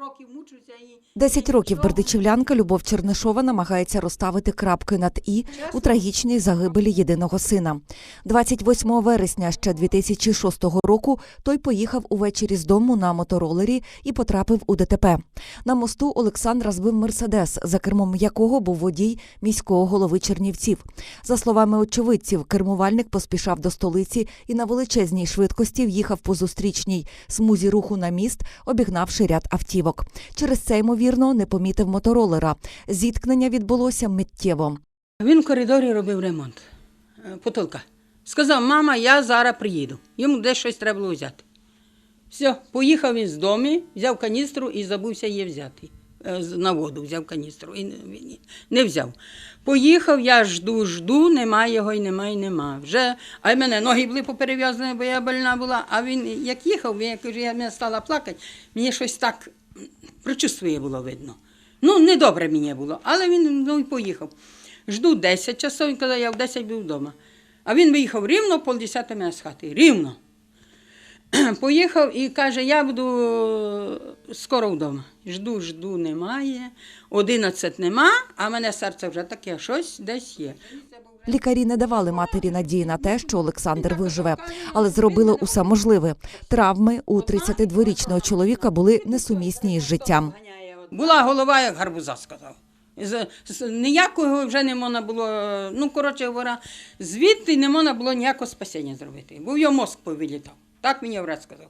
років мучуся і Десять років бердичівлянка Любов Чернишова намагається розставити крапки над і у трагічній загибелі єдиного сина. 28 вересня ще 2006 року той поїхав увечері з дому на моторолері і потрапив у ДТП. На мосту Олександра збив мерседес, за кермом якого був водій міського голови Чернівців. За словами очевидців, кермувальник поспішав до столиці і на величезній швидкості в'їхав по зустрічній смузі руху на міст, обігнавши ряд автівок. Через це, ймовірно, не помітив моторолера. Зіткнення відбулося миттєво. Він в коридорі робив ремонт. е, Потолка. Сказав, мама, я зараз приїду. Йому десь щось треба було взяти. Все, поїхав він з дому, взяв каністру і забувся її взяти. Е, На воду взяв каністру і не, взяв. Поїхав, я жду, жду, нема його і нема, і нема. Вже, а й мене ноги були поперев'язані, бо я больна була. А він як їхав, він, як я стала плакати, мені щось так м, причувствує було видно. Ну, недобре мені було, але він ну, поїхав. Жду 10 часов, казав, я в 10 був вдома. А він виїхав рівно, полдесята мене з хати. Рівно. Поїхав і каже, я буду е, скоро вдома. Жду, жду, немає. 11 нема, а в мене серце вже таке, щось десь є. Лікарі не давали матері надії на те, що Олександр виживе, але зробили усе можливе. Травми у 32-річного чоловіка були несумісні із життям. Була голова, як гарбуза, сказав. З, з- ніякого вже не можна було, ну, коротше говоря, звідти не можна було ніякого спасіння зробити, бо його мозк повилітав. Так мені врач сказав.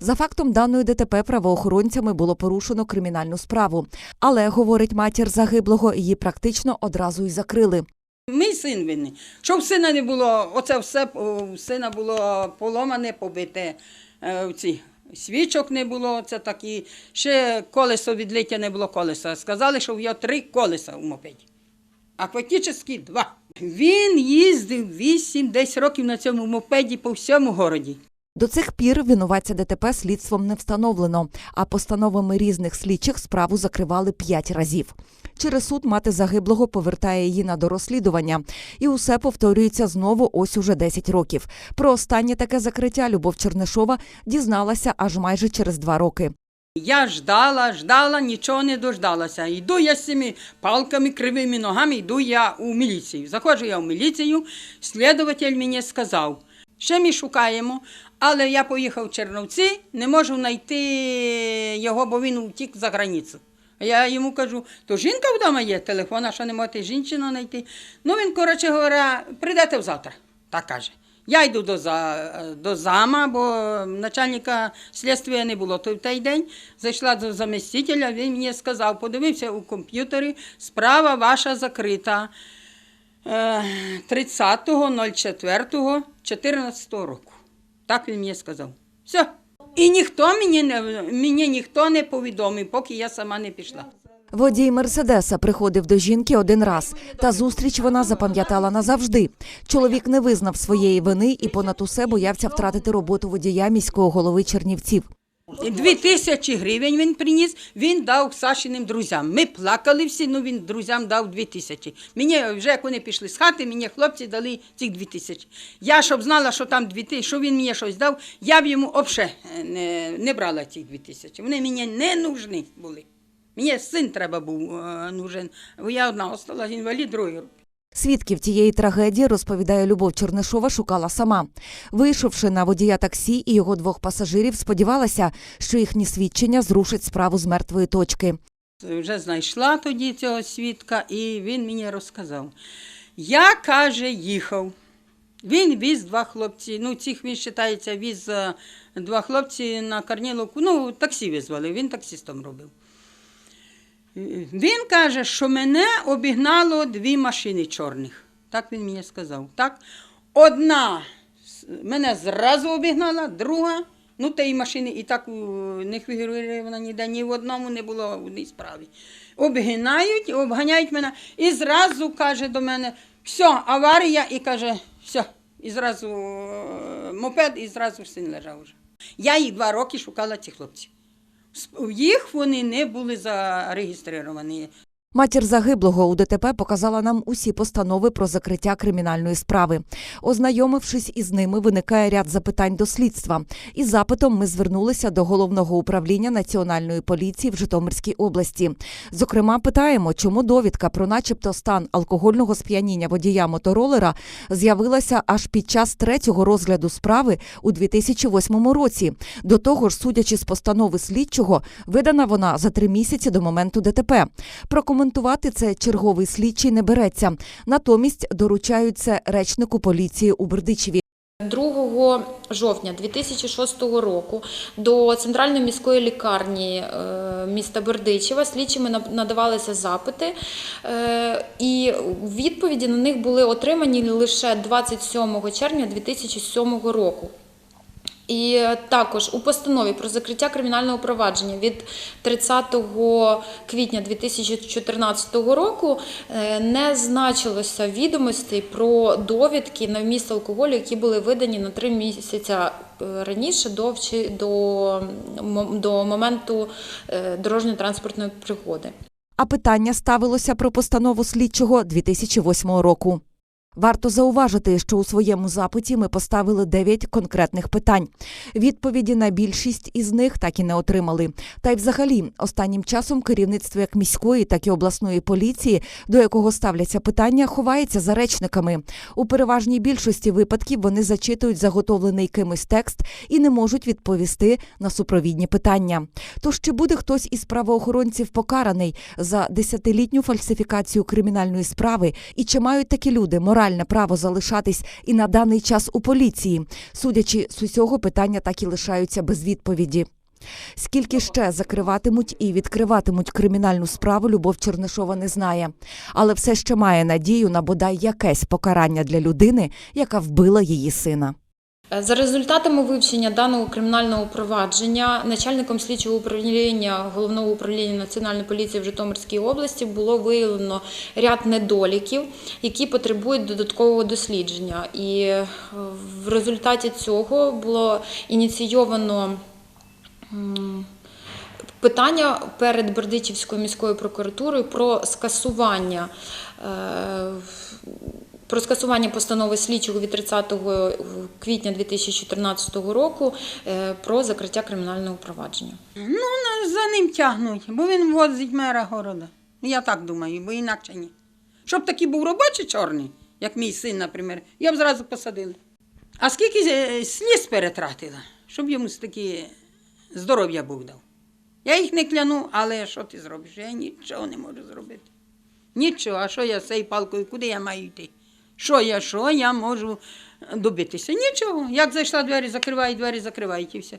За фактом даної ДТП правоохоронцями було порушено кримінальну справу. Але, говорить матір загиблого, її практично одразу й закрили. Мій син винний. Що в сина не було, оце все у сина було поломане, побите. е, ці свічок не було, це такі. Ще колесо відлиття не було колеса. Сказали, що в його три колеса у мопеді. А фактично два. Він їздив 8-10 років на цьому мопеді по всьому городі. До цих пір винуватця ДТП слідством не встановлено, а постановами різних слідчих справу закривали п'ять разів. Через суд мати загиблого повертає її на дорозслідування, і усе повторюється знову ось уже 10 років. Про останнє таке закриття Любов Чернишова дізналася аж майже через два роки. Я ждала, ждала, нічого не дождалася. Йду я з цими палками, кривими ногами, йду я у міліцію. Заходжу я в міліцію, слідуватель мені сказав, ще ми шукаємо, але я поїхав в Черновці, не можу знайти його, бо він втік за границю. Я йому кажу, то жінка вдома є, телефон, а що не можете жінку знайти. Ну він, коротше говоря, прийдете завтра, так каже. Я йду до, за, до зама, бо начальника слідства не було той, той день. Зайшла до замістителя, він мені сказав, подивився у комп'ютері, справа ваша закрита е, 30.04.14 року. Так він мені сказав. Все. І ніхто мені не, мені ніхто не повідомив, поки я сама не пішла. Водій Мерседеса приходив до жінки один раз, та зустріч вона запам'ятала назавжди. Чоловік не визнав своєї вини і понад усе боявся втратити роботу водія міського голови Чернівців. Дві тисячі гривень він приніс, він дав Сашиним друзям. Ми плакали всі, ну він друзям дав дві тисячі. Мені вже як вони пішли з хати, мені хлопці дали цих дві тисячі. Я щоб знала, що там дві тисячі, що він мені щось дав, я б йому взагалі не, не брала ці дві тисячі. Вони мені не нужні були. Мені син треба був е, нужен. Я одна осталась інвалід другої групи. Свідків тієї трагедії, розповідає Любов Чернишова, шукала сама. Вийшовши на водія таксі і його двох пасажирів, сподівалася, що їхні свідчення зрушать справу з мертвої точки. Вже знайшла тоді цього свідка, і він мені розказав. Я, каже, їхав. Він віз два хлопці. Ну, цих він вважається, віз е, два хлопці на Корніловку. Ну, таксі визвали, він таксістом робив. Він каже, що мене обігнало дві машини чорних. Так він мені сказав. Так? Одна мене зразу обігнала, друга, ну тієї машини і так у, не фігурує вона ніде, ні в одному не було в одній справі. Обгинають, обганяють мене і зразу каже до мене, все, аварія, і каже, все. І зразу е, мопед, і зразу син лежав вже. Я їх два роки шукала цих хлопців. Їх вони не були зареєстровані. Матір загиблого у ДТП показала нам усі постанови про закриття кримінальної справи. Ознайомившись із ними, виникає ряд запитань до слідства. Із запитом ми звернулися до головного управління національної поліції в Житомирській області. Зокрема, питаємо, чому довідка про, начебто, стан алкогольного сп'яніння водія моторолера з'явилася аж під час третього розгляду справи у 2008 році. До того ж, судячи з постанови слідчого, видана вона за три місяці до моменту ДТП. Прокоментувати це черговий слідчий не береться. Натомість доручають це речнику поліції у Бердичеві. 2 жовтня 2006 року до центральної міської лікарні е, міста Бердичева слідчими надавалися запити, е, і відповіді на них були отримані лише 27 червня 2007 року. І також у постанові про закриття кримінального провадження від 30 квітня 2014 року е, не значилося відомостей про довідки на вміст алкоголю, які були видані на три місяці е, раніше до, до, до моменту е, дорожньо-транспортної пригоди. А питання ставилося про постанову слідчого 2008 року. Варто зауважити, що у своєму запиті ми поставили 9 конкретних питань. Відповіді на більшість із них так і не отримали. Та й взагалі, останнім часом керівництво як міської, так і обласної поліції, до якого ставляться питання, ховається за речниками. У переважній більшості випадків вони зачитують заготовлений кимось текст і не можуть відповісти на супровідні питання. Тож чи буде хтось із правоохоронців покараний за десятилітню фальсифікацію кримінальної справи, і чи мають такі люди моральне право залишатись і на даний час у поліції? Судячи з усього, питання так і лишаються без відповіді. Скільки ще закриватимуть і відкриватимуть кримінальну справу, Любов Чернишова не знає, але все ще має надію на бодай якесь покарання для людини, яка вбила її сина. За результатами вивчення даного кримінального провадження начальником слідчого управління головного управління національної поліції в Житомирській області було виявлено ряд недоліків, які потребують додаткового дослідження. І е, в результаті цього було ініційовано. Питання перед Бердичівською міською прокуратурою про скасування е, про скасування постанови слідчого від 30 квітня 2014 року е, про закриття кримінального провадження. Ну, за ним тягнуть, бо він возить мера города. Я так думаю, бо інакше ні. Щоб такий був робочий чорний, як мій син, наприклад, я б зразу посадила. А скільки е, сліз перетратила, щоб йому такі здоров'я Бог дав. Я їх не кляну, але що ти зробиш? Я нічого не можу зробити. Нічого, а що я з цією палкою, куди я маю йти? Що я, що я можу добитися? Нічого. Як зайшла двері, закриває двері закривають і все.